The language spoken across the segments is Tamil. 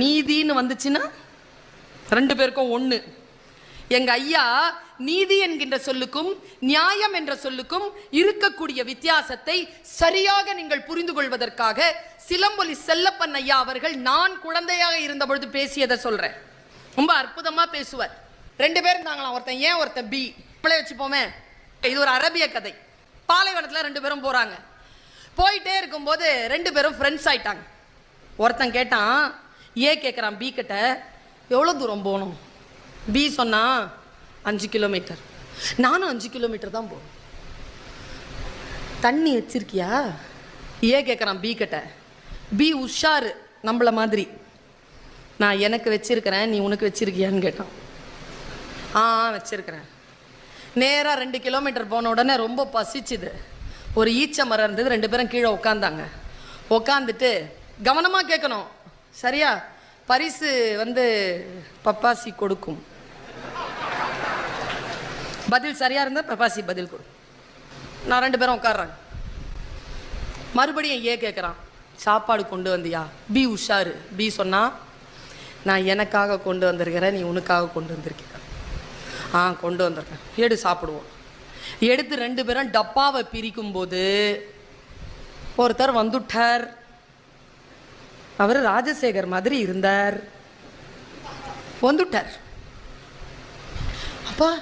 நீதின்னு வந்துச்சுன்னா ரெண்டு பேருக்கும் ஒன்று எங்க ஐயா நீதி என்கின்ற சொல்லுக்கும் நியாயம் என்ற சொல்லுக்கும் இருக்கக்கூடிய வித்தியாசத்தை சரியாக நீங்கள் புரிந்து கொள்வதற்காக சிலம்பொலி செல்லப்பன் ஐயா அவர்கள் நான் குழந்தையாக இருந்த பொழுது பேசியதை சொல்றேன். ரொம்ப அற்புதமா பேசுவார். ரெண்டு பேர் இருந்தாங்களாம் ஒருத்தன் ஏன் ஒருத்தன் பி. நம்மளே வச்சுப்போமே. இது ஒரு அரபிய கதை. பாலைவனத்தில் ரெண்டு பேரும் போறாங்க. போயிட்டே இருக்கும்போது ரெண்டு பேரும் ஃப்ரெண்ட்ஸ் ஆயிட்டாங்க. ஒருத்தன் கேட்டான் ஏ கேட்குறான் பி கிட்ட எவ்வளோ தூரம் போகணும்? பி சொன்னா அஞ்சு கிலோமீட்டர். நானும் அஞ்சு கிலோமீட்டர் தான் போகணும். தண்ணி வச்சிருக்கியா? ஏ கேட்குறான் பி கிட்ட பி உஷாரு நம்மள மாதிரி. நான் எனக்கு வச்சிருக்கிறேன் நீ உனக்கு வச்சிருக்கியான்னு கேட்டான். ஆ ஆ, வச்சிருக்கிறேன். நேராக ரெண்டு கிலோமீட்டர் போன உடனே ரொம்ப பசிச்சுது. ஒரு ஈச்ச மரம் இருந்தது ரெண்டு பேரும் கீழே உட்காந்தாங்க உட்காந்துட்டு கவனமாக கேட்கணும் சரியா? பரிசு வந்து பப்பாசி கொடுக்கும். பதில் சரியா இருந்தால் பப்பாசி பதில் கொடு. நான் ரெண்டு பேரும் உட்காடுறாங்க மறுபடியும் ஏ கேட்குறான் சாப்பாடு கொண்டு வந்தியா? பி உஷாரு. பி சொன்னா நான் எனக்காக கொண்டு வந்திருக்கிறேன் நீ உனக்காக கொண்டு வந்திருக்க ஆ கொண்டு வந்திருக்கேன். எடு சாப்பிடுவோம். எடுத்து ரெண்டு பேரும் டப்பாவை பிரிக்கும் போது ஒருத்தர் வந்துட்டார். அவர் ராஜசேகர் மாதிரி இருந்தார். வந்துட்டார். அப்பா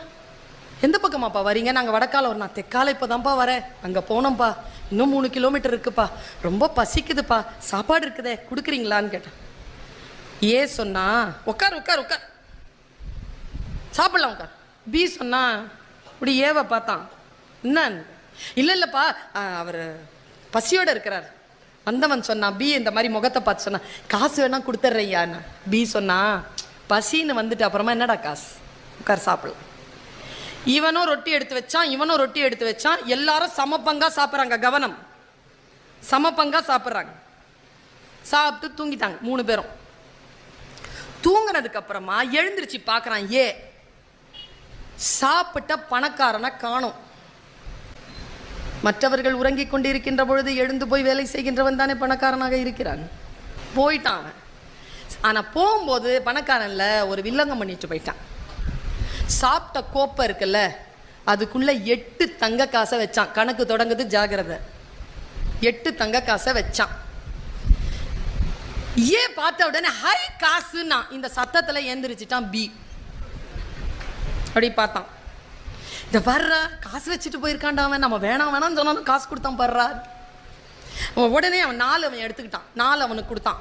எந்த பக்கமாப்பா வரீங்க? நாங்கள் வடக்கால வரோம் நான் தெக்கால இப்போ தான்ப்பா வரேன். அங்கே போனோம்ப்பா. இன்னும் மூணு கிலோமீட்டர் இருக்குப்பா. ரொம்ப பசிக்குதுப்பா. சாப்பாடு இருக்குதே கொடுக்குறீங்களான்னு கேட்டேன். ஏ சொன்னா உட்கார் உட்கார் உட்கார் சாப்பிடலாம் உட்கார் பி சொன்னா இப்படி ஏவை பார்த்தான். என்ன இல்லை இல்லைப்பா. அவர் பசியோடு இருக்கிறார். வந்தவன் சொன்னான் பி இந்த மாதிரி முகத்தை பார்த்து சொன்னான் காசு வேணா கொடுத்துட்றேய்யான்னு பி சொன்னான் பசின்னு வந்துட்டு அப்புறமா என்னடா காசு? உட்கார் சாப்பிடலாம் இவனும் ரொட்டி எடுத்து வச்சான் இவனும் ரொட்டி எடுத்து வச்சான். எல்லாரும் சமப்பங்கா சாப்பிட்றாங்க கவனம். சமப்பங்கா சாப்பிட்றாங்க. சாப்பிட்டு தூங்கிட்டாங்க மூணு பேரும். தூங்குனதுக்கு அப்புறமா எழுந்திருச்சு பார்க்குறான் ஏ சாப்பிட்ட பணக்காரனை காணும். மற்றவர்கள் உறங்கிக் கொண்டிருக்கின்ற பொழுது எழுந்து போய் வேலை செய்கின்றவன் தானே பணக்காரனாக இருக்கிறான். போயிட்டான் அவன். போகும்போது பணக்காரனில் ஒரு வில்லங்கம் பண்ணிட்டு போயிட்டான். சாப்பிட்ட கோப்பை இருக்குல்ல அதுக்குள்ள எட்டு தங்க காசை வச்சான். கணக்கு தொடங்குது ஜாகிரதை. எட்டு தங்க காசை வச்சான். ஏன் பார்த்த உடனே ஹை காசுன்னா இந்த சத்தத்தில் ஏந்திரிச்சிட்டான் பி. அப்படி பார்த்தான். இந்த பாடுறா காசு வச்சுட்டு போயிருக்கான்டா அவன். நம்ம வேணாம் வேணாம்னு சொன்னாலும் காசு கொடுத்தான் பாடுறா உடனே அவன் நாலு அவன் எடுத்துக்கிட்டான். நாலு அவனுக்கு கொடுத்தான்.